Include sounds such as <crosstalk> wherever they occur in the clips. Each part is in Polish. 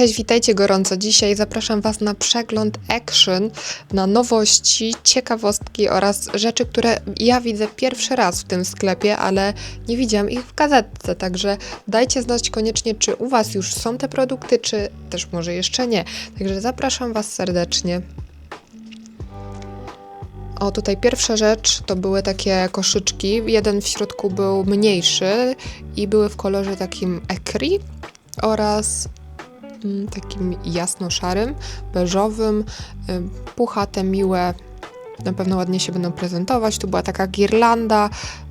Cześć, witajcie gorąco. Dzisiaj zapraszam Was na przegląd Action, na nowości, ciekawostki oraz rzeczy, które ja widzę pierwszy raz w tym sklepie, ale nie widziałam ich w gazetce, także dajcie znać koniecznie, czy u Was już są te produkty, czy też może jeszcze nie. Także zapraszam Was serdecznie. O, tutaj pierwsza rzecz to były takie koszyczki. Jeden w środku był mniejszy i były w kolorze takim ekri oraz takim jasno-szarym, beżowym, y, puchate, miłe. Na pewno ładnie się będą prezentować. Tu była taka girlanda,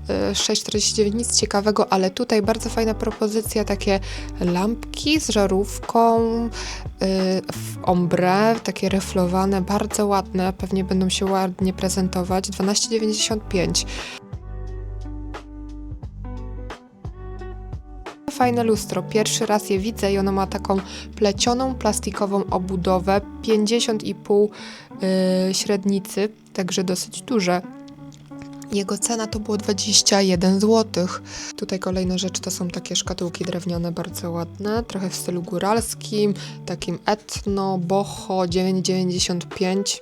y, 6,49, nic ciekawego, ale tutaj bardzo fajna propozycja, takie lampki z żarówką y, w ombre, takie reflowane, bardzo ładne, pewnie będą się ładnie prezentować. 12,95. Fajne lustro, pierwszy raz je widzę i ono ma taką plecioną plastikową obudowę, 50,5 yy, średnicy, także dosyć duże. Jego cena to było 21 zł. Tutaj kolejna rzecz to są takie szkatułki drewniane, bardzo ładne, trochę w stylu góralskim, takim etno, boho, 9,95.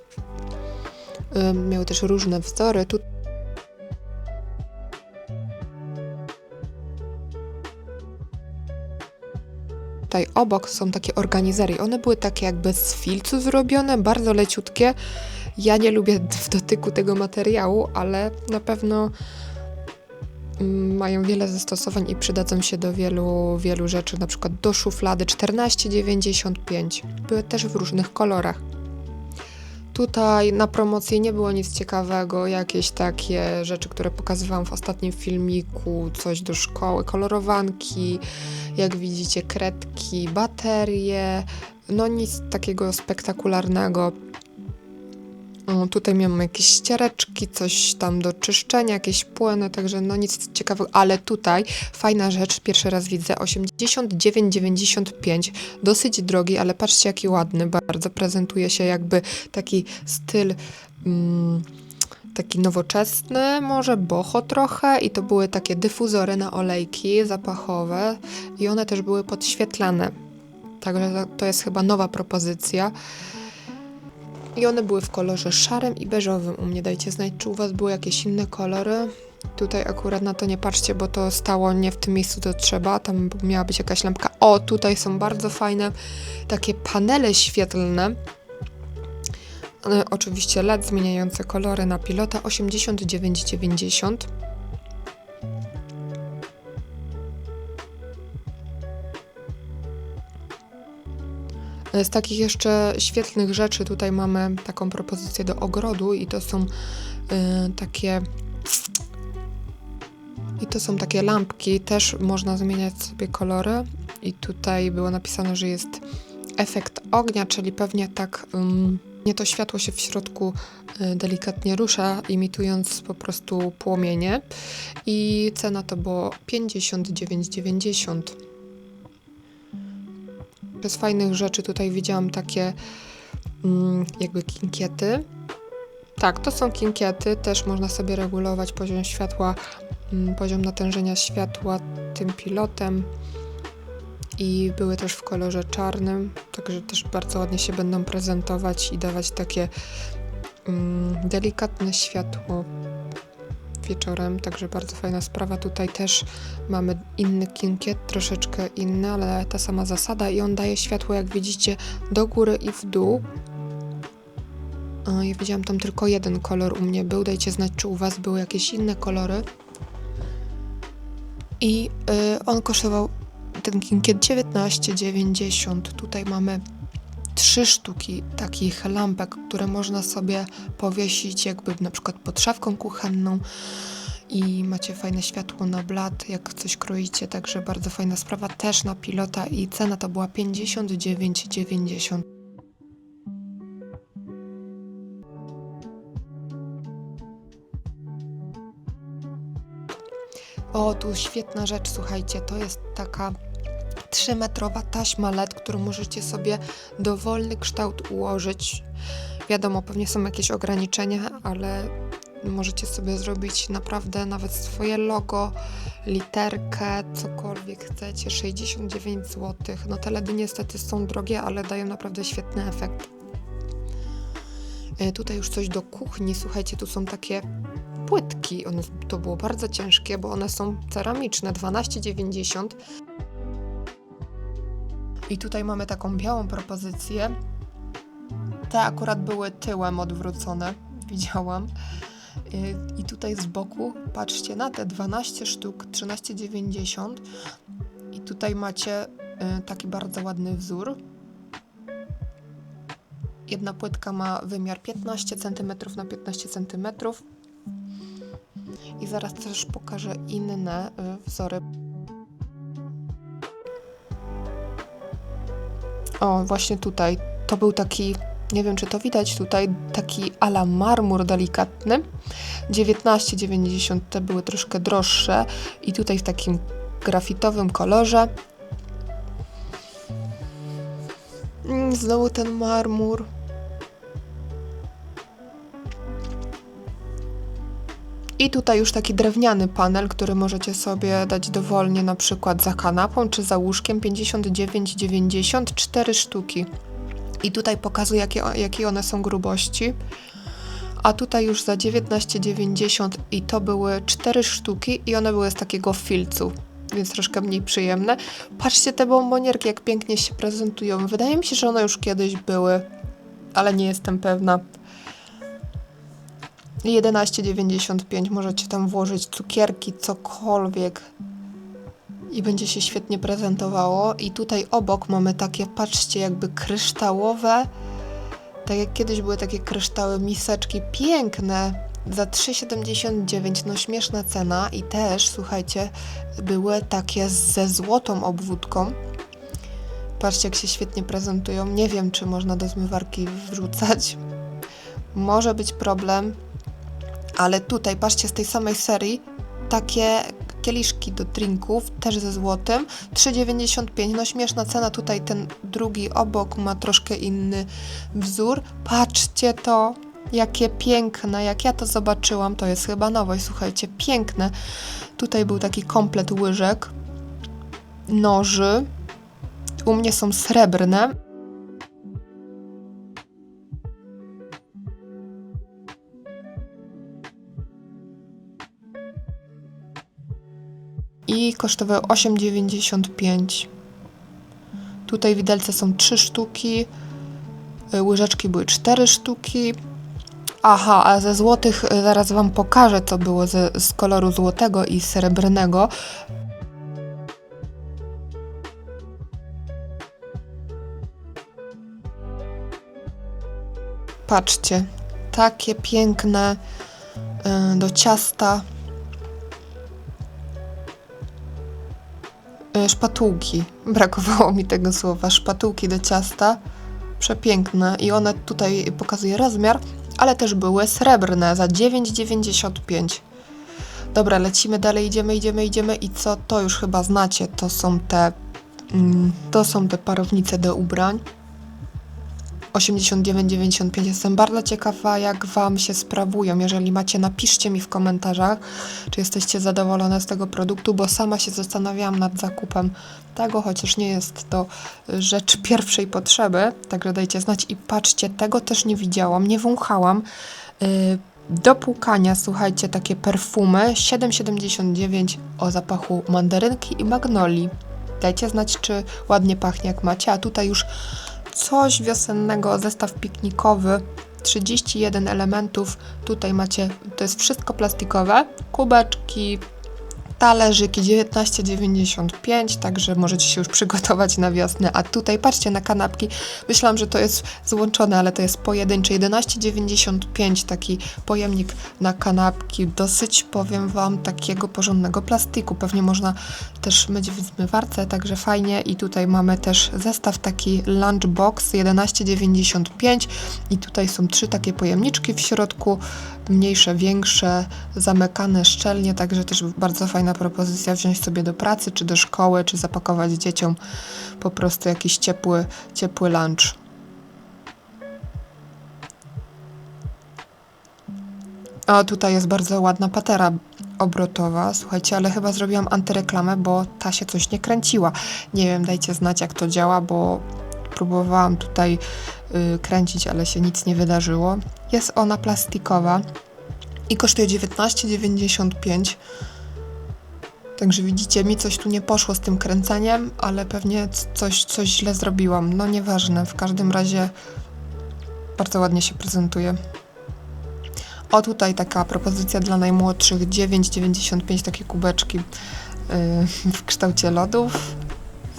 Yy, miały też różne wzory. Tutaj obok są takie organizery. One były takie jakby z filcu zrobione, bardzo leciutkie. Ja nie lubię <laughs> w dotyku tego materiału, ale na pewno mm, mają wiele zastosowań i przydadzą się do wielu, wielu rzeczy, na przykład do szuflady 14,95. Były też w różnych kolorach. Tutaj na promocji nie było nic ciekawego, jakieś takie rzeczy, które pokazywałam w ostatnim filmiku, coś do szkoły, kolorowanki, jak widzicie, kredki, baterie, no nic takiego spektakularnego. Tutaj miałam jakieś ściereczki, coś tam do czyszczenia, jakieś płeny, także no nic ciekawego, ale tutaj fajna rzecz, pierwszy raz widzę, 89,95, dosyć drogi, ale patrzcie jaki ładny, bardzo. Prezentuje się jakby taki styl... Mm, taki nowoczesny, może boho trochę. I to były takie dyfuzory na olejki zapachowe. I one też były podświetlane. Także to jest chyba nowa propozycja. I one były w kolorze szarym i beżowym. U mnie dajcie znać, czy u Was były jakieś inne kolory. Tutaj akurat na to nie patrzcie, bo to stało nie w tym miejscu, to trzeba. Tam miała być jakaś lampka. O, tutaj są bardzo fajne takie panele świetlne. Oczywiście LED zmieniające kolory na pilota 89,90. Z takich jeszcze świetnych rzeczy tutaj mamy taką propozycję do ogrodu i to są e, takie i to są takie lampki, też można zmieniać sobie kolory i tutaj było napisane, że jest efekt ognia, czyli pewnie tak nie to światło się w środku y, delikatnie rusza, imitując po prostu płomienie i cena to było 59,90. Z fajnych rzeczy tutaj widziałam takie mm, jakby kinkiety. Tak, to są kinkiety, też można sobie regulować poziom światła, mm, poziom natężenia światła tym pilotem i były też w kolorze czarnym, także też bardzo ładnie się będą prezentować i dawać takie mm, delikatne światło wieczorem, także bardzo fajna sprawa. Tutaj też mamy inny kinkiet, troszeczkę inny, ale ta sama zasada i on daje światło, jak widzicie, do góry i w dół. Ja widziałam tam tylko jeden kolor u mnie był. Dajcie znać, czy u Was były jakieś inne kolory. I y, on kosztował ten kinkiet 19,90. Tutaj mamy trzy sztuki takich lampek, które można sobie powiesić jakby na przykład pod szafką kuchenną i macie fajne światło na blat, jak coś kroicie, także bardzo fajna sprawa też na pilota i cena to była 59,90. O, tu świetna rzecz, słuchajcie, to jest taka 3-metrowa taśma LED, którą możecie sobie dowolny kształt ułożyć. Wiadomo, pewnie są jakieś ograniczenia, ale Możecie sobie zrobić naprawdę nawet swoje logo, literkę, cokolwiek chcecie. 69 zł. No te LEDy niestety są drogie, ale dają naprawdę świetny efekt. E, Tutaj już coś do kuchni. Słuchajcie, tu są takie płytki. One, to było bardzo ciężkie, bo one są ceramiczne. 12,90. I tutaj mamy taką białą propozycję. Te akurat były tyłem odwrócone, <laughs> widziałam. Y, I tutaj z boku, patrzcie na te 12 sztuk, 13,90. I tutaj macie y, taki bardzo ładny wzór. Jedna płytka ma wymiar 15 cm na 15 cm. I zaraz też pokażę inne y, wzory. O, właśnie tutaj. To był taki, nie wiem czy to widać tutaj, taki ala marmur delikatny. 19,90 te były troszkę droższe i tutaj w takim grafitowym kolorze. Mm, Znowu ten marmur. I tutaj już taki drewniany panel, który możecie sobie dać dowolnie na przykład za kanapą czy za łóżkiem 59,90 4 sztuki. I tutaj pokazuję jakie, jakie one są grubości. A tutaj już za 19,90 i to były 4 sztuki i one były z takiego filcu, więc troszkę mniej przyjemne. Patrzcie te bombonierki jak pięknie się prezentują. Wydaje mi się, że one już kiedyś były, ale nie jestem pewna. 11,95 możecie tam włożyć cukierki, cokolwiek i będzie się świetnie prezentowało. I tutaj obok mamy takie, patrzcie, jakby kryształowe, tak jak kiedyś były takie kryształy, miseczki, piękne, za 3,79, no śmieszna cena i też, słuchajcie, były takie ze złotą obwódką. Patrzcie, jak się świetnie prezentują. Nie wiem, czy można do zmywarki wrzucać. Może być problem, ale tutaj, patrzcie, z tej samej serii, takie kieliszki do drinków, też ze złotem, 3,95, no śmieszna cena, tutaj ten drugi obok ma troszkę inny wzór. Patrzcie to, jakie piękne, jak ja to zobaczyłam, to jest chyba nowość, słuchajcie, piękne. Tutaj był taki komplet łyżek, noży, u mnie są srebrne, kosztowały 8,95. Tutaj widelce są 3 sztuki, y, łyżeczki były 4 sztuki. Aha, a ze złotych y, zaraz Wam pokażę, co było ze, z koloru złotego i srebrnego. Patrzcie, takie piękne y, do ciasta. Szpatułki. Brakowało mi tego słowa. Szpatułki do ciasta. Przepiękne. I one tutaj pokazuje rozmiar, ale też były srebrne za 9,95. Dobra, lecimy dalej, idziemy, idziemy, idziemy. I co? To już chyba znacie. To są te. Mm, to są te parownice do ubrań. 89,95. Jestem bardzo ciekawa, jak Wam się sprawują. Jeżeli macie, napiszcie mi w komentarzach, czy jesteście zadowolone z tego produktu, bo sama się zastanawiałam nad zakupem tego, chociaż nie jest to rzecz pierwszej potrzeby. Także dajcie znać i patrzcie, tego też nie widziałam, nie wąchałam. Yy, do płukania, słuchajcie, takie perfumy 7,79 o zapachu mandarynki i magnolii. Dajcie znać, czy ładnie pachnie, jak macie. A tutaj już coś wiosennego, zestaw piknikowy, 31 elementów. Tutaj macie, to jest wszystko plastikowe, kubeczki, talerzyki 19,95, także możecie się już przygotować na wiosnę. A tutaj patrzcie na kanapki. Myślałam, że to jest złączone, ale to jest pojedyncze 11,95 taki pojemnik na kanapki. Dosyć powiem wam takiego porządnego plastiku. Pewnie można też myć w zmywarce, także fajnie. I tutaj mamy też zestaw taki lunchbox 11,95 i tutaj są trzy takie pojemniczki w środku, mniejsze, większe, zamykane szczelnie, także też bardzo fajna propozycja wziąć sobie do pracy, czy do szkoły, czy zapakować dzieciom po prostu jakiś ciepły, ciepły lunch. O, tutaj jest bardzo ładna patera obrotowa, słuchajcie, ale chyba zrobiłam antyreklamę, bo ta się coś nie kręciła. Nie wiem, dajcie znać jak to działa, bo próbowałam tutaj y, kręcić, ale się nic nie wydarzyło. Jest ona plastikowa i kosztuje 19,95. Także widzicie, mi coś tu nie poszło z tym kręceniem, ale pewnie coś, coś źle zrobiłam. No nieważne, w każdym razie bardzo ładnie się prezentuje. O, tutaj taka propozycja dla najmłodszych 9,95 takie kubeczki yy, w kształcie lodów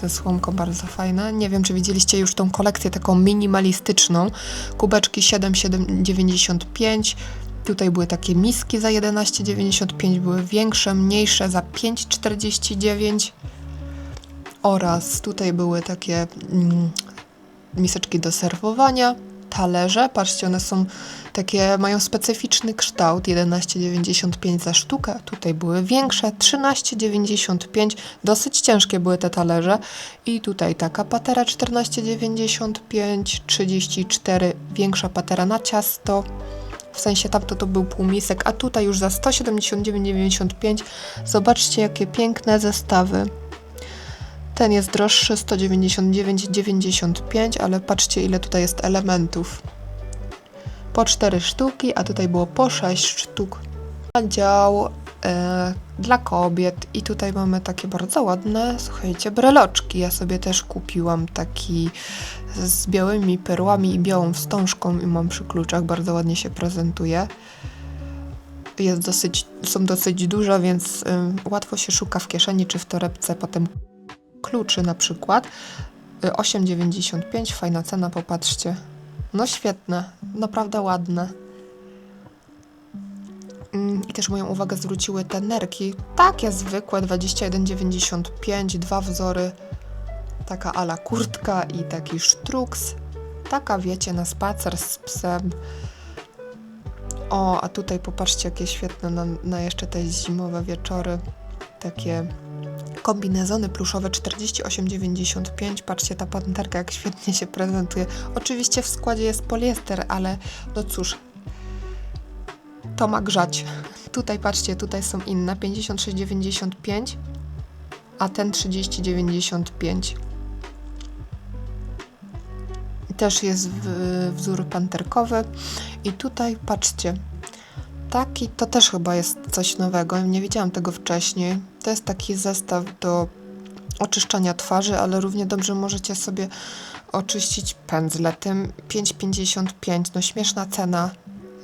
ze słomką bardzo fajne. Nie wiem, czy widzieliście już tą kolekcję taką minimalistyczną. Kubeczki 7,95. Tutaj były takie miski za 11,95, były większe, mniejsze za 5,49. Oraz tutaj były takie mm, miseczki do serwowania, talerze. Patrzcie, one są takie, mają specyficzny kształt, 11,95 za sztukę. Tutaj były większe, 13,95. Dosyć ciężkie były te talerze. I tutaj taka patera 14,95, 34, większa patera na ciasto. W sensie tamto to był półmisek, a tutaj już za 179,95. Zobaczcie, jakie piękne zestawy. Ten jest droższy, 199,95, ale patrzcie, ile tutaj jest elementów. Po 4 sztuki, a tutaj było po 6 sztuk. Dział e, dla kobiet i tutaj mamy takie bardzo ładne, słuchajcie, breloczki. Ja sobie też kupiłam taki z białymi perłami i białą wstążką i mam przy kluczach, bardzo ładnie się prezentuje. Jest dosyć, są dosyć duże, więc y, łatwo się szuka w kieszeni czy w torebce potem kluczy na przykład. Y, 8,95, fajna cena, popatrzcie. No świetne, naprawdę ładne. Mm, I też moją uwagę zwróciły te nerki. Takie zwykłe, 21,95, dwa wzory. Taka ala kurtka i taki sztruks. Taka wiecie, na spacer z psem. O, a tutaj popatrzcie, jakie świetne na, na jeszcze te zimowe wieczory. Takie kombinezony pluszowe 48,95. Patrzcie, ta panterka jak świetnie się prezentuje. Oczywiście w składzie jest poliester, ale no cóż, to ma grzać. Tutaj patrzcie, tutaj są inne 56,95, a ten 30,95. Też jest wzór panterkowy. I tutaj patrzcie, taki to też chyba jest coś nowego. Nie widziałam tego wcześniej. To jest taki zestaw do oczyszczania twarzy, ale równie dobrze możecie sobie oczyścić pędzletem. 5,55, no śmieszna cena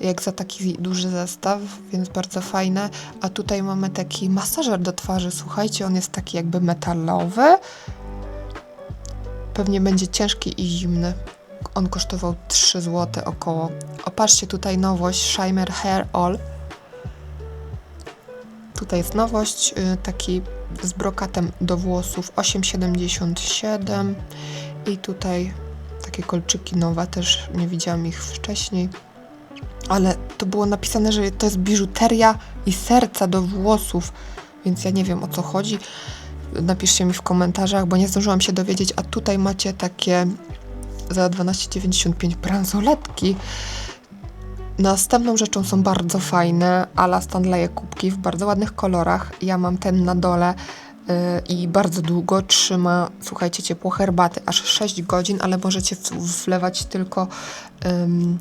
jak za taki duży zestaw, więc bardzo fajne. A tutaj mamy taki masażer do twarzy. Słuchajcie, on jest taki jakby metalowy. Pewnie będzie ciężki i zimny. On kosztował 3 zł około. Opatrzcie tutaj nowość Shimer Hair All. Tutaj jest nowość, y, taki z brokatem do włosów 8,77 i tutaj takie kolczyki nowe, też nie widziałam ich wcześniej. Ale to było napisane, że to jest biżuteria i serca do włosów, więc ja nie wiem o co chodzi. Napiszcie mi w komentarzach, bo nie zdążyłam się dowiedzieć, a tutaj macie takie za 12,95 bransoletki. Następną rzeczą są bardzo fajne ala Stanley kubki w bardzo ładnych kolorach. Ja mam ten na dole yy, i bardzo długo trzyma, słuchajcie, ciepło herbaty, aż 6 godzin, ale możecie wlewać tylko ym,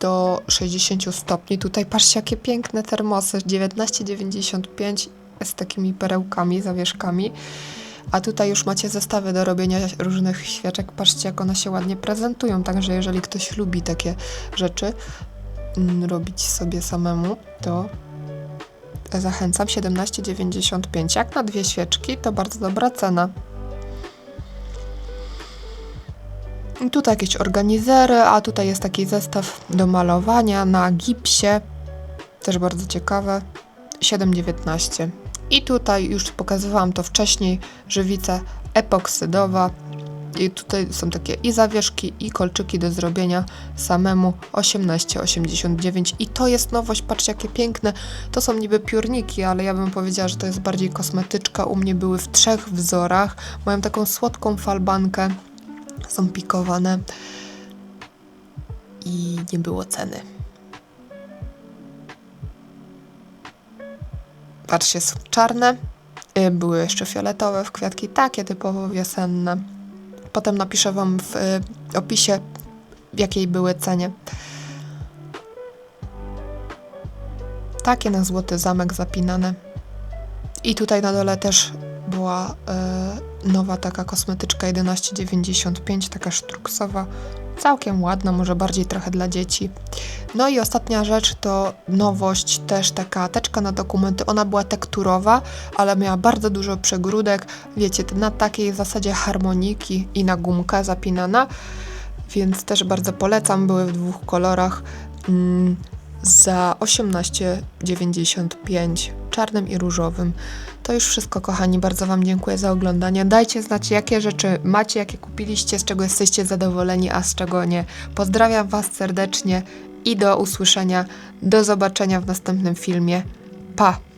do 60 stopni. Tutaj patrzcie, jakie piękne termosy, 19,95 z takimi perełkami, zawieszkami. A tutaj już macie zestawy do robienia różnych świeczek. Patrzcie, jak one się ładnie prezentują. Także jeżeli ktoś lubi takie rzeczy mm, robić sobie samemu, to zachęcam. 17,95. Jak na dwie świeczki, to bardzo dobra cena. I Tutaj jakieś organizery, a tutaj jest taki zestaw do malowania na gipsie. Też bardzo ciekawe. 7,19. I tutaj już pokazywałam to wcześniej, żywica epoksydowa. I tutaj są takie i zawieszki, i kolczyki do zrobienia samemu 18,89. I to jest nowość, patrzcie jakie piękne. To są niby piórniki, ale ja bym powiedziała, że to jest bardziej kosmetyczka. U mnie były w trzech wzorach. Mają taką słodką falbankę. Są pikowane. I nie było ceny. Patrzcie, są czarne. Y, Były jeszcze fioletowe w kwiatki, takie typowo wiosenne. Potem napiszę Wam w y, opisie, w jakiej były cenie. Takie na złoty zamek zapinane. I tutaj na dole też była y, nowa taka kosmetyczka 11,95, taka sztruksowa. Całkiem ładna, może bardziej trochę dla dzieci. No i ostatnia rzecz to nowość, też taka teczka na dokumenty. Ona była tekturowa, ale miała bardzo dużo przegródek. Wiecie, na takiej zasadzie harmoniki i na gumkę zapinana. Więc też bardzo polecam. Były w dwóch kolorach. Mm, za 18,95 czarnym i różowym. To już wszystko, kochani. Bardzo Wam dziękuję za oglądanie. Dajcie znać, jakie rzeczy macie, jakie kupiliście, z czego jesteście zadowoleni, a z czego nie. Pozdrawiam Was serdecznie i do usłyszenia. Do zobaczenia w następnym filmie. Pa!